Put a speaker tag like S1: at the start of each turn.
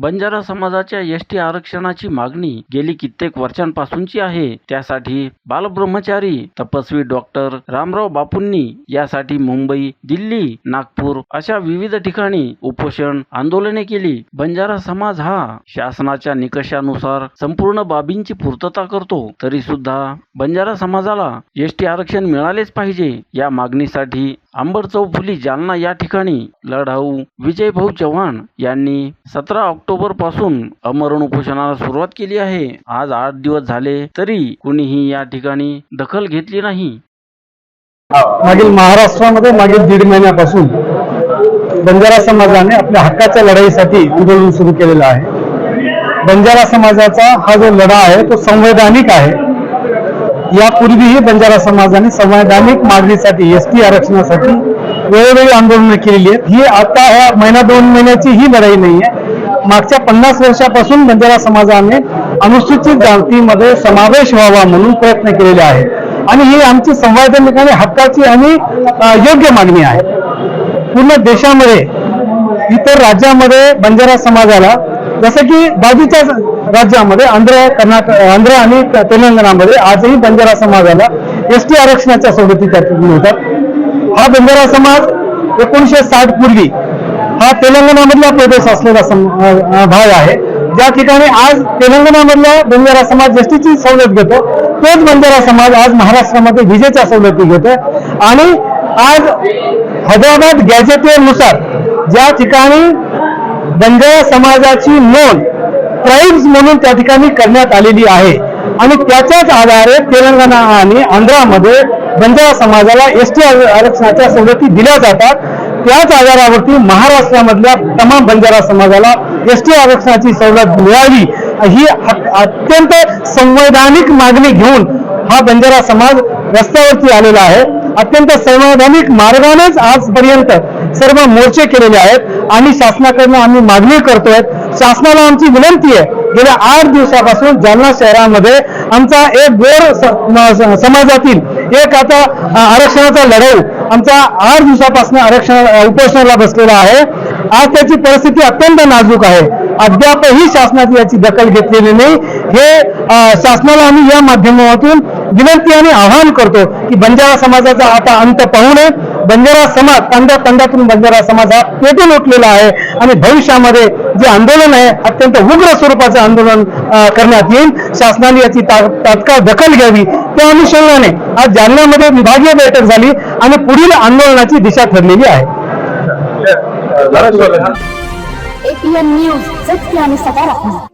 S1: बंजारा समाजाच्या S T आरक्षणाची मागणी गेली कित्येक वर्षांपासूनची आहे. त्यासाठी बालब्रह्मचारी तपस्वी डॉक्टर रामराव बापूंनी यासाठी मुंबई दिल्ली नागपूर अशा विविध ठिकाणी उपोषण आंदोलने केली. बंजारा समाज हा शासनाच्या निकषानुसार संपूर्ण बाबींची पूर्तता करतो. तरी सुद्धा बंजारा समाजाला एस टी आरक्षण मिळालेच पाहिजे या मागणीसाठी अंबर चौफुली जालना या ठिकाणी लढाऊ विजय भाऊ चव्हाण यांनी सतरा ऑक्टोबर ऑक्टोबरपासून अमरण उपोषणाला सुरुवात केली आहे. आज आठ दिवस झाले तरी कुणीही या ठिकाणी दखल घेतली नाही.
S2: मागील महाराष्ट्रामध्ये मागील दीड महिन्यापासून बंजारा समाजाने आपल्या हक्काच्या लढाईसाठी आंदोलन सुरू केलेलं आहे. बंजारा समाजाचा हा जो लढा आहे तो संवैधानिक आहे. यापूर्वीही बंजारा समाजाने संवैधानिक मागणीसाठी एस टी आरक्षणासाठी वेळोवेळी आंदोलनं केलेली आहेत. ही आता ह्या महिना दोन महिन्याची ही लढाई नाही आहे मागच्या पन्नास वर्षापासून बंजारा समाजाने अनुसूचित जातीमध्ये समावेश व्हावा म्हणून प्रयत्न केलेले आहे आणि ही आमची संवैधानिक आणि हक्काची आणि योग्य मागणी आहे. पूर्ण देशामध्ये इतर राज्यामध्ये बंजारा समाजाला जसं की बाजूच्या राज्यामध्ये आंध्र कर्नाटक आंध्र आणि तेलंगणामध्ये आजही बंजारा समाजाला एस टी आरक्षणाच्या सवलती त्या मिळतात हा बंजारा समाज एकोणीसशे साठ पूर्वी हा तेलंगणामधला प्रदेश असलेला भाग आहे. ज्या ठिकाणी आज तेलंगणामधला बंजारा समाज जस्टीची सवलत घेतो तोच बंजारा समाज आज महाराष्ट्रामध्ये विजेच्या सवलती घेतोय. आणि आज हैदराबाद गॅजेटेनुसार ज्या ठिकाणी बंजारा समाजाची नोंद ट्राईब्स म्हणून त्या ठिकाणी करण्यात आलेली आहे. आणि त्याच्याच आधारे तेलंगणा आणि आंध्रामध्ये बंजारा समाजाला एस टी आरक्षणाच्या सवलती दिल्या जातात. त्याच आधारावरती महाराष्ट्रामधल्या तमाम बंजारा समाजाला एस टी आरक्षणाची सवलत मिळावी ही अत्यंत संवैधानिक मागणी घेऊन हा बंजारा समाज रस्त्यावरती आलेला आहे. अत्यंत संवैधानिक मार्गानेच आजपर्यंत सर्व मोर्चे केलेले आहेत आणि शासनाकडनं आम्ही मागणी करतोय. शासनाला आमची विनंती आहे गेल्या आठ दिवसापासून जालना शहरामध्ये आमचा एक गोर समाजातील एक आता आरक्षणाचा लढाऊ आमचा आठ दिवसापासून आरक्षण उपोषणाला बसलेला आहे. आज त्याची परिस्थिती अत्यंत नाजूक आहे. अद्यापही शासनाची याची दखल घेतलेली नाही. हे शासनाला आम्ही या माध्यमातून विनंती आणि आवाहन करतो की बंजारा समाजाचा आता अंत पाहू नये. बंजारा समाज तंडा तंडातून बंजारा समाज हा पेटून उठलेला आहे आणि भविष्यामध्ये जे आंदोलन आहे अत्यंत उग्र स्वरूपाचं आंदोलन करण्यात येईल शासनाने याची ता- तात्काळ दखल घ्यावी त्या अनुषंगाने आज जालन्यामध्ये विभागीय बैठक झाली आणि पुढील आंदोलनाची दिशा ठरलेली आहे
S3: एपीएन न्यूज सत्य आणि सकारात्मक